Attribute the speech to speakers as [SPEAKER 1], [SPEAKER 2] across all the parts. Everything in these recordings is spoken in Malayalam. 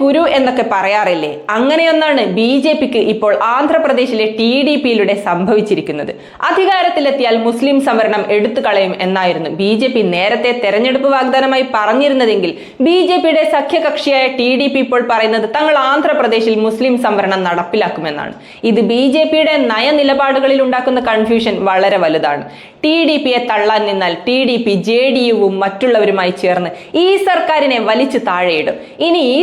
[SPEAKER 1] കുരു എന്നൊക്കെ പറയാറില്ലേ? അങ്ങനെയൊന്നാണ് ബി ജെ പിക്ക് ഇപ്പോൾ ആന്ധ്രാപ്രദേശിലെ ടി ഡി പിയിലൂടെ സംഭവിച്ചിരിക്കുന്നത്. അധികാരത്തിലെത്തിയാൽ മുസ്ലിം സംവരണം എടുത്തു കളയും എന്നായിരുന്നു ബി ജെ പി നേരത്തെ തെരഞ്ഞെടുപ്പ് വാഗ്ദാനമായി പറഞ്ഞിരുന്നതെങ്കിൽ ബി ജെ പിയുടെ സഖ്യകക്ഷിയായ ടി ഡി പി ഇപ്പോൾ പറയുന്നത് തങ്ങൾ ആന്ധ്രാപ്രദേശിൽ മുസ്ലിം സംവരണം നടപ്പിലാക്കുമെന്നാണ്. ഇത് ബി ജെ പിയുടെ നയനിലപാടുകളിൽ ഉണ്ടാക്കുന്ന കൺഫ്യൂഷൻ വളരെ വലുതാണ്. ടി ഡി പിയെ തള്ളാൻ നിന്നാൽ T D P J D യുവും മറ്റുള്ളവരുമായി ചേർന്ന് ഈ സർക്കാരിനെ വലിച്ചു താഴെയിടും. ഇനി ഈ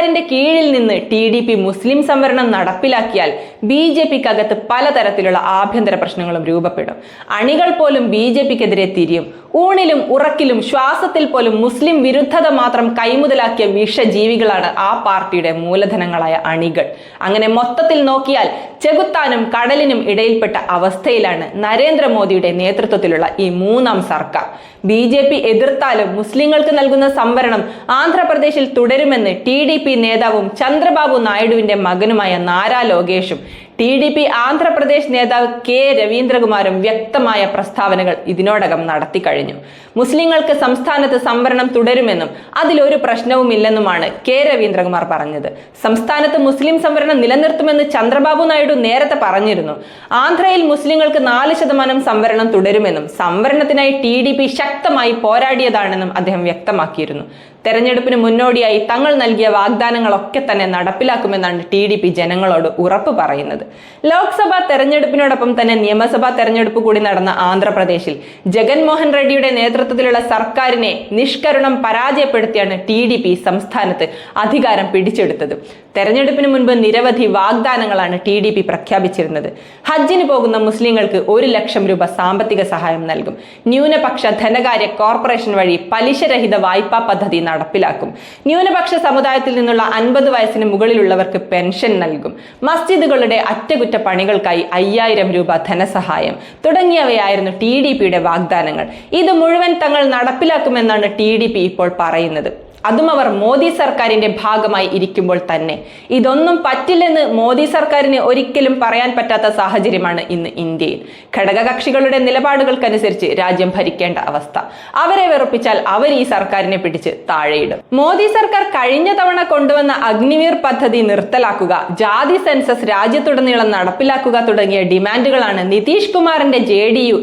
[SPEAKER 1] സർക്കാരിന്റെ കീഴിൽ നിന്ന് ടി ഡി പി മുസ്ലിം സംവരണം നടപ്പിലാക്കിയാൽ ബി ജെ പിക്ക് അകത്ത് പലതരത്തിലുള്ള ആഭ്യന്തര പ്രശ്നങ്ങളും രൂപപ്പെടും. അണികൾ പോലും ബി ജെ പിക്കെതിരെ തിരിയും. ഊണിലും ഉറക്കിലും ശ്വാസത്തിൽ പോലും മുസ്ലിം വിരുദ്ധത മാത്രം കൈമുതലാക്കിയ വിഷജീവികളാണ് ആ പാർട്ടിയുടെ മൂലധനങ്ങളായ അണികൾ. അങ്ങനെ മൊത്തത്തിൽ നോക്കിയാൽ ചെകുത്താനും കടലിനും ഇടയിൽപ്പെട്ട അവസ്ഥയിലാണ് നരേന്ദ്രമോദിയുടെ നേതൃത്വത്തിലുള്ള ഈ മൂന്നാം സർക്കാർ. ബി ജെ പി എതിർത്താലും മുസ്ലിങ്ങൾക്ക് നൽകുന്ന സംവരണം ആന്ധ്രാപ്രദേശിൽ തുടരുമെന്ന് ടി ഡി പി നേതാവും ചന്ദ്രബാബു നായിഡുവിന്റെ മകനുമായ നാരാ ലോകേഷും ടി ഡി പി ആന്ധ്രാപ്രദേശ് നേതാവ് കെ രവീന്ദ്രകുമാരും വ്യക്തമായ പ്രസ്താവനകൾ ഇതിനോടകം നടത്തി കഴിഞ്ഞു. മുസ്ലിങ്ങൾക്ക് സംസ്ഥാനത്ത് സംവരണം തുടരുമെന്നും അതിലൊരു പ്രശ്നവുമില്ലെന്നുമാണ് കെ രവീന്ദ്രകുമാർ പറഞ്ഞത്. സംസ്ഥാനത്ത് മുസ്ലിം സംവരണം നിലനിർത്തുമെന്ന് ചന്ദ്രബാബു നായിഡു നേരത്തെ പറഞ്ഞിരുന്നു. ആന്ധ്രയിൽ മുസ്ലിങ്ങൾക്ക് നാല് ശതമാനം സംവരണം തുടരുമെന്നും സംവരണത്തിനായി ടി ശക്തമായി പോരാടിയതാണെന്നും അദ്ദേഹം വ്യക്തമാക്കിയിരുന്നു. തെരഞ്ഞെടുപ്പിന് മുന്നോടിയായി തങ്ങൾ നൽകിയ വാഗ്ദാനങ്ങളൊക്കെ തന്നെ നടപ്പിലാക്കുമെന്നാണ് ടി ഡി പി ജനങ്ങളോട് ഉറപ്പ് പറയുന്നത്. ലോക്സഭാ തെരഞ്ഞെടുപ്പിനോടൊപ്പം തന്നെ നിയമസഭാ തെരഞ്ഞെടുപ്പ് കൂടി നടന്ന ആന്ധ്രാപ്രദേശിൽ ജഗൻമോഹൻ റെഡ്ഡിയുടെ നേതൃത്വത്തിലുള്ള സർക്കാരിനെ നിഷ്കരുണം പരാജയപ്പെടുത്തിയാണ് ടി ഡി പി സംസ്ഥാനത്ത് അധികാരം പിടിച്ചെടുത്തത്. തെരഞ്ഞെടുപ്പിന് മുൻപ് നിരവധി വാഗ്ദാനങ്ങളാണ് ടി ഡി പി പ്രഖ്യാപിച്ചിരുന്നത്. ഹജ്ജിന് പോകുന്ന മുസ്ലിങ്ങൾക്ക് ഒരു ലക്ഷം രൂപ സാമ്പത്തിക സഹായം നൽകും. ന്യൂനപക്ഷ ധനകാര്യ കോർപ്പറേഷൻ വഴി പലിശരഹിത വായ്പാ പദ്ധതി നടപ്പിലാക്കും. ന്യൂനപക്ഷ സമുദായത്തിൽ നിന്നുള്ള അൻപത് വയസ്സിന് മുകളിലുള്ളവർക്ക് പെൻഷൻ നൽകും. മസ്ജിദുകളുടെ അറ്റകുറ്റപ്പണികൾക്കായി അയ്യായിരം രൂപ ധനസഹായം. തുടങ്ങിയവയായിരുന്നു ടി ഡി പിയുടെ വാഗ്ദാനങ്ങൾ. ഇത് മുഴുവൻ തങ്ങൾ നടപ്പിലാക്കുമെന്നാണ് ടി ഡി പി ഇപ്പോൾ പറയുന്നത്. അതും അവർ മോദി സർക്കാരിന്റെ ഭാഗമായി ഇരിക്കുമ്പോൾ തന്നെ. ഇതൊന്നും പറ്റില്ലെന്ന് മോദി സർക്കാരിന് ഒരിക്കലും പറയാൻ പറ്റാത്ത സാഹചര്യമാണ് ഇന്ന് ഇന്ത്യയിൽ. ഘടകകക്ഷികളുടെ നിലപാടുകൾക്കനുസരിച്ച് രാജ്യം ഭരിക്കേണ്ട അവസ്ഥ. അവരെ വെറുപ്പിച്ചാൽ അവർ ഈ സർക്കാരിനെ പിടിച്ച് താഴെയിടും. മോദി സർക്കാർ കഴിഞ്ഞ തവണ കൊണ്ടുവന്ന അഗ്നിവീർ പദ്ധതി നിർത്തലാക്കുക ജാതി സെൻസസ് രാജ്യത്തുടനീളം നടപ്പിലാക്കുക തുടങ്ങിയ ഡിമാൻഡുകളാണ് നിതീഷ് കുമാറിന്റെ ജെ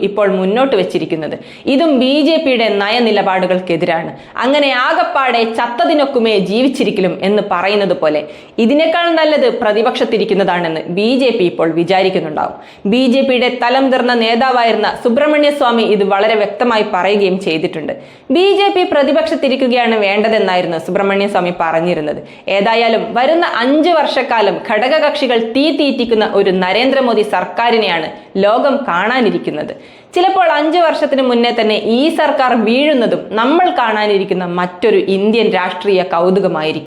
[SPEAKER 1] ഇപ്പോൾ മുന്നോട്ട് വെച്ചിരിക്കുന്നത്. ഇതും ബി ജെ പിയുടെ നയനിലപാടുകൾക്കെതിരാണ്. അങ്ങനെ ആകപ്പാടെ ചത്തതിനൊക്കുമേ ജീവിച്ചിരിക്കലും എന്ന് പറയുന്നത് പോലെ. ഇതിനേക്കാൾ നല്ലത് പ്രതിപക്ഷത്തിരിക്കുന്നതാണെന്ന് ബി ജെ പി ഇപ്പോൾ വിചാരിക്കുന്നുണ്ടാവും. ബി ജെ പിയുടെ തലം തീർന്ന നേതാവായിരുന്ന സുബ്രഹ്മണ്യ സ്വാമി ഇത് വളരെ വ്യക്തമായി പറയുകയും ചെയ്തിട്ടുണ്ട്. ബി ജെ പി പ്രതിപക്ഷത്തിരിക്കുകയാണ് വേണ്ടതെന്നായിരുന്നു സുബ്രഹ്മണ്യ സ്വാമി പറഞ്ഞിരുന്നത്. ഏതായാലും വരുന്ന അഞ്ച് വർഷക്കാലം ഘടകകക്ഷികൾ തീ തീറ്റിക്കുന്ന ഒരു നരേന്ദ്രമോദി സർക്കാരിനെയാണ് ലോകം കാണാനിരിക്കുന്നത്. ചിലപ്പോൾ അഞ്ച് വർഷത്തിന് മുന്നേ തന്നെ ഈ സർക്കാർ വീഴുന്നതും നമ്മൾ കാണാനിരിക്കുന്ന മറ്റൊരു ഇന്ത്യൻ രാഷ്ട്രീയ കൗതുകമായിരിക്കും.